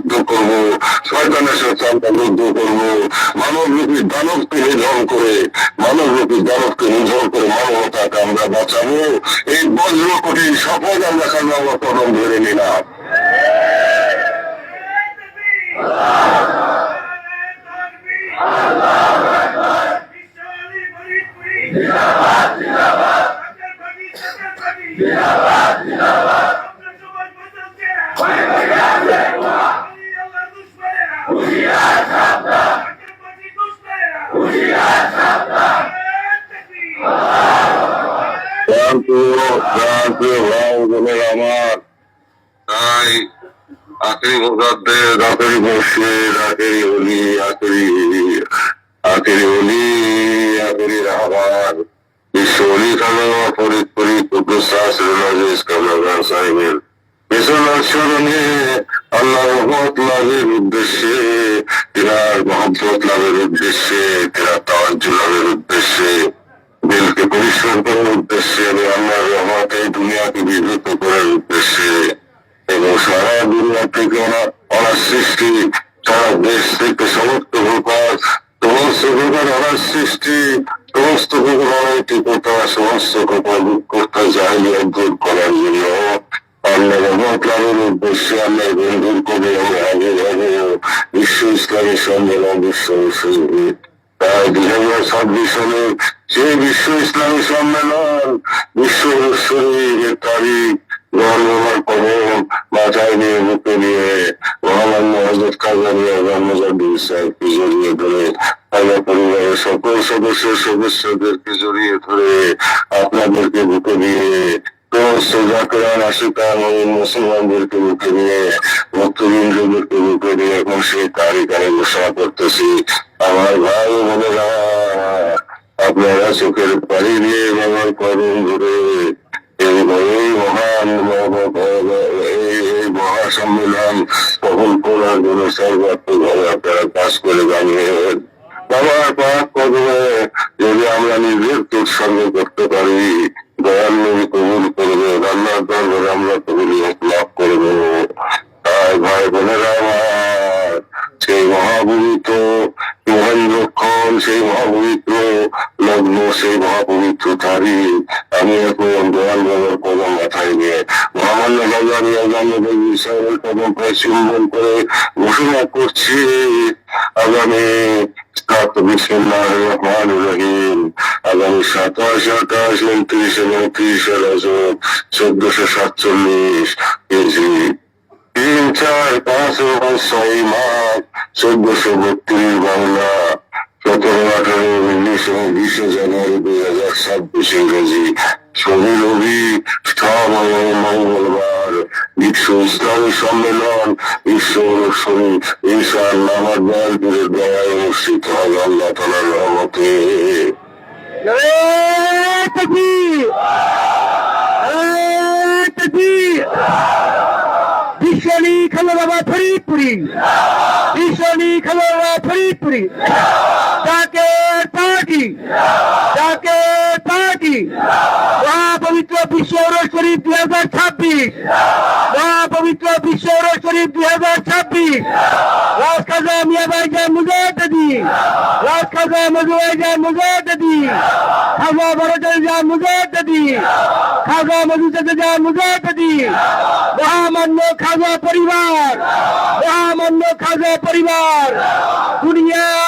যুদ্ধ করব শয়তানের সাথে আমরা যুদ্ধ করব মানব রূপী দানবকে নিধন করে মানব রূপী দানবকে নিধন করে মানবতাকে আমরা বাঁচাবো এই বজ্র কঠিন শপথ আমরা কারণ আমরা কদম ধরে নিলাম আমার লাভের উদ্দেশ্যে তিনার মহব্বত লাভের উদ্দেশ্যে তিনার তাওয়াজ্জ লাভের উদ্দেশ্যে দিলকে উদ্দেশ্যে এবং আল্লাহর রহমত দুনিয়াকে বিভূত করার উদ্দেশ্যে এবং সারা দুনিয়া থেকে ওনার সৃষ্টি, সারা দেশ থেকে সমস্ত প্রকার সমস্ত প্রকার ওনার সৃষ্টি, সমস্ত প্রকার অনৈতিকতা, সমস্ত প্রকার করতে চাইলে দূর করার জন্য আল্লাহ রহমত উদ্দেশ্যে আল্লাহ বন্ধুর আমরা আগে যাব বিশ্ব ইসলামী সম্মেলন বিশ্ব তাই দুই হাজার ছাব্বিশ সালে সেই বিশ্ব ইসলামী সম্মেলন, বিশ্ব শরীরের তারিখ গণমার কবর মাথায় নিয়ে, বুকে নিয়ে, মহামান্য হজরত কাজারিয়া সাহেবকে জড়িয়ে ধরে আমার পরিবারের সকল সদস্য সদস্যদেরকে জড়িয়ে ধরে, আপনাদেরকে বুকে নিয়ে মুসলমানদেরকে বুকে নিয়ে ভক্তবৃন্দদেরকে বুকে নিয়ে এখন সেই তারিখ আমি ঘোষণা করতেছি। আমার চোখের পানি দিয়ে বাবার কদম ধরে। এই মহান এই মহা সম্মেলন কখন করার জন্য সর্বাত্মকভাবে আপনারা কাজ করে জানিয়েন বাবার পাক কদমে যদি আমরা নিজের উৎসর্গ করতে পারি, দয়াল কবুল করবে আল্লাহ দরবারে আমরা কবুলিয়ত লাভ করব। তাই ভাই বোনেরা আমার, সেই মহাপবিত্র মহেন্দ্রক্ষণ সেই মহাপবিত্র লগ্ন সেই মহাপবিত্র তারিখ আমি এখন দয়াল কদম মাথায় নিয়ে মহামান্য কদমকে চুম্বন করে ঘোষণা করছি, আগামী আগামী সাতাশ, আঠাশ, উনত্রিশ এবং ত্রিশে চোদ্দশো সাতচল্লিশ কেজি। তিন, চার, পাঁচ এবং ছয় মাস, চোদ্দশো বত্রিশ বাংলা সতেরো আঠারো উনিশ এবং বিশে জানুয়ারি দুই হাজার ছাব্বিশ ইংরেজি শনি রবি মঙ্গলবার বিশ্ব ইসলামী সম্মেলন বিশ্ব শনি ইনশাআল্লাহ আমার দয়ালপুরের দয়ায় অনুষ্ঠিত হবে আল্লাহ তালার রহমতে খেলো বাবা ফরিদপুরি। বিশ্বনী খেলো বাবা ফরিদপুরি। তাকে পার্টি। তাকে পার্টি। মহাপবিত্র শরীফ দুই হাজার ছাব্বিশ। মহাপবিত্র বিশ্ব শরীফ দুই হাজার ছাব্বিশ। রাজ খাজা মিয়াবাই যায় মুজাদ্দি রাজ খাজা মজুয়াই যায় মুজাদ্দি খাজা বড়জাই যায় মুজাদ্দি খাজা মজুদাতে যায় মুজাদ্দি মহামান্য খাজা পরিবার। মহামান্য খাজা পরিবার। দুনিয়ার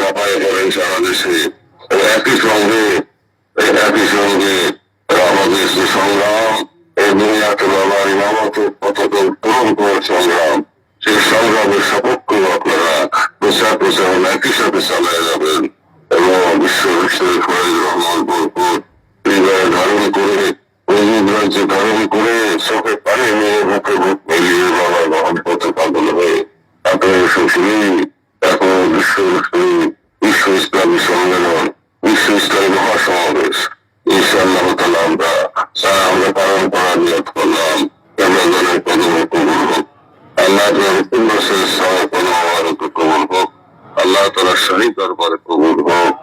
লাফায় পড়েন সারা দেশে একই সঙ্গে একই সঙ্গে আমাদের যে সংগ্রাম, এই দুনিয়াকে বাবার ইমামতের পতাকা পূরণ করার সংগ্রাম। সেই সংগ্রামের সপক্ষেও আপনারা প্রচার প্রচারণ একই সাথে চালিয়ে যাবেন। এবং বিশ্ব বিশ্বের ফয়েজ রহমান বরপুর হৃদয়ে ধারণ করে অভিব্রাজ্য ধারণ করে চোখে পানি নিয়ে বুকে বুক সম্মেলন বিশ্ব ইসলামী মহাসমাবেশ। ইনশাআল্লাহ তালা আমরা আমরা পালন করার নিয়ত করলাম রমজানের কদম কবুল হোক, আল্লাহ কবুল হোক, আল্লাহ তালা শাহী দরবারে কবুল হোক।